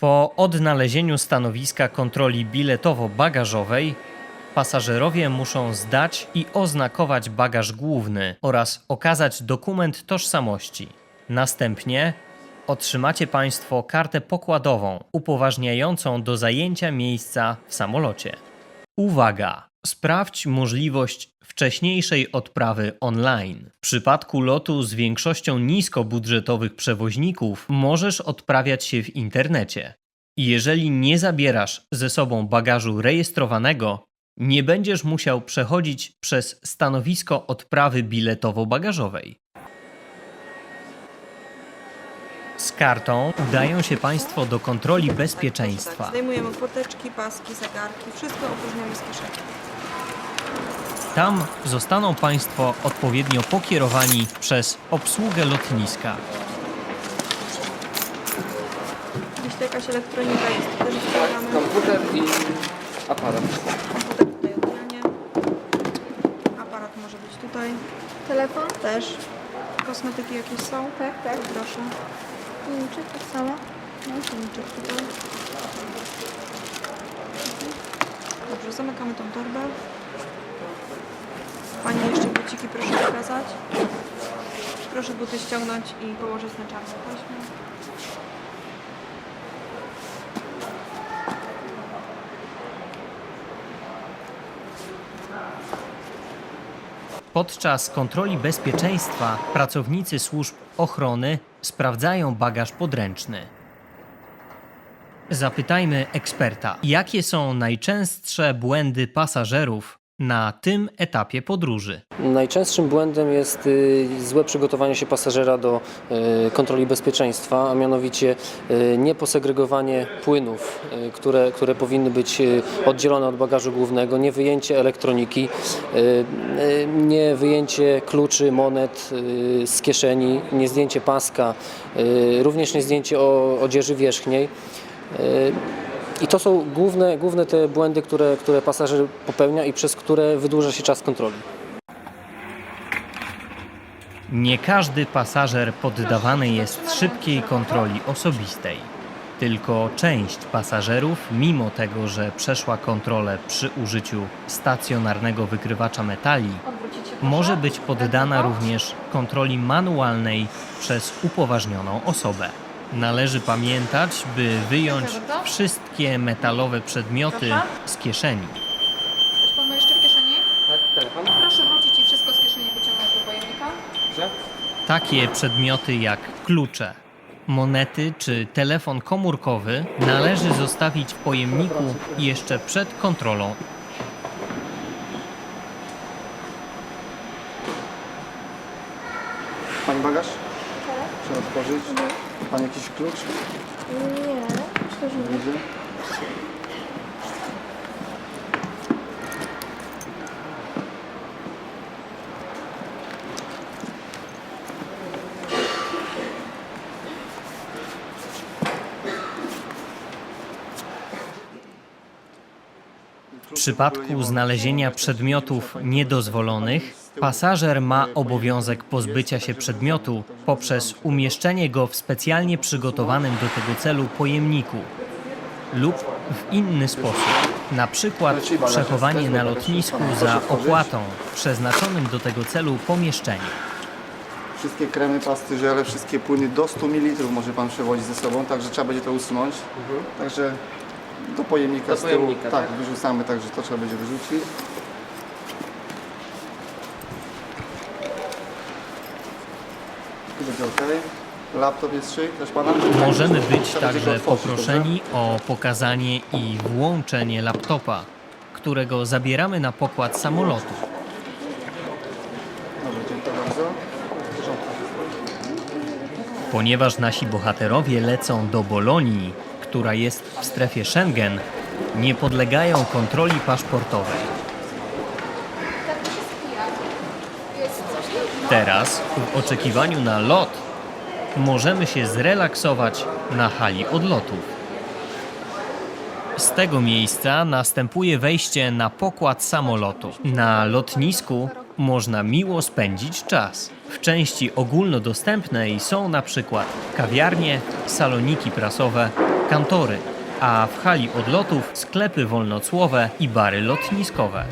Po odnalezieniu stanowiska kontroli biletowo-bagażowej pasażerowie muszą zdać i oznakować bagaż główny oraz okazać dokument tożsamości. Następnie otrzymacie Państwo kartę pokładową upoważniającą do zajęcia miejsca w samolocie. Uwaga! Sprawdź możliwość wcześniejszej odprawy online. W przypadku lotu z większością niskobudżetowych przewoźników możesz odprawiać się w internecie. Jeżeli nie zabierasz ze sobą bagażu rejestrowanego, nie będziesz musiał przechodzić przez stanowisko odprawy biletowo-bagażowej. Z kartą udają się Państwo do kontroli bezpieczeństwa. Tak, zdejmujemy kurteczki, paski, zegarki, wszystko opróżniamy z kieszeni. Tam zostaną Państwo odpowiednio pokierowani przez obsługę lotniska. Jeśli jakaś elektronika jest, to też wkładamy. Komputer i aparat. Komputer tutaj oddzielnie. Aparat może być tutaj. Telefon? Też. Kosmetyki jakieś są? Tak, tak. Proszę. Niczym tak samo. No, silniczek tutaj. Dobrze, zamykamy tą torbę. Pani jeszcze buciki proszę pokazać. Proszę buty ściągnąć i położyć na czarną taśmę. Podczas kontroli bezpieczeństwa pracownicy służb ochrony sprawdzają bagaż podręczny. Zapytajmy eksperta, jakie są najczęstsze błędy pasażerów na tym etapie podróży. Najczęstszym błędem jest y, złe przygotowanie się pasażera do y, kontroli bezpieczeństwa, a mianowicie y, nieposegregowanie płynów, które, które powinny być oddzielone od bagażu głównego, nie wyjęcie elektroniki, nie wyjęcie kluczy, monet z kieszeni, nie zdjęcie paska, również nie zdjęcie odzieży wierzchniej. I to są główne, główne te błędy, które, które pasażer popełnia i przez które wydłuża się czas kontroli. Nie każdy pasażer poddawany jest szybkiej kontroli osobistej. Tylko część pasażerów, mimo tego, że przeszła kontrolę przy użyciu stacjonarnego wykrywacza metali, może być poddana również kontroli manualnej przez upoważnioną osobę. Należy pamiętać, by wyjąć wszystkie metalowe przedmioty z kieszeni. Coś pan ma jeszcze w kieszeni? Tak, telefon. Proszę wrócić i wszystko z kieszeni wyciągnąć do pojemnika. Dobrze? Takie przedmioty jak klucze, monety czy telefon komórkowy należy zostawić w pojemniku jeszcze przed kontrolą. Pani bagaż? Otworzyć. Pan jakiś klucz? Nie, myślę, że nie. Widzę. W przypadku znalezienia przedmiotów niedozwolonych, pasażer ma obowiązek pozbycia się przedmiotu poprzez umieszczenie go w specjalnie przygotowanym do tego celu pojemniku lub w inny sposób, na przykład przechowanie na lotnisku za opłatą w przeznaczonym do tego celu pomieszczeniu. Wszystkie kremy, pasty, żele, wszystkie płyny do 100 ml może Pan przewozić ze sobą, także trzeba będzie to usunąć. Także do pojemnika Do z tyłu. pojemnika, tak, tak? wyrzucamy, także to trzeba będzie wyrzucić. Tu będzie ok. Laptop jest szyj, też Pana? Możemy być także poproszeni o pokazanie i włączenie laptopa, którego zabieramy na pokład samolotu. Dobrze, Dobrze, dziękuję bardzo. Ponieważ nasi bohaterowie lecą do Bolonii, która jest w strefie Schengen, nie podlegają kontroli paszportowej. Teraz, w oczekiwaniu na lot, możemy się zrelaksować na hali odlotów. Z tego miejsca następuje wejście na pokład samolotu. Na lotnisku można miło spędzić czas. W części ogólnodostępnej są na przykład kawiarnie, saloniki prasowe, kantory, a w hali odlotów sklepy wolnocłowe i bary lotniskowe.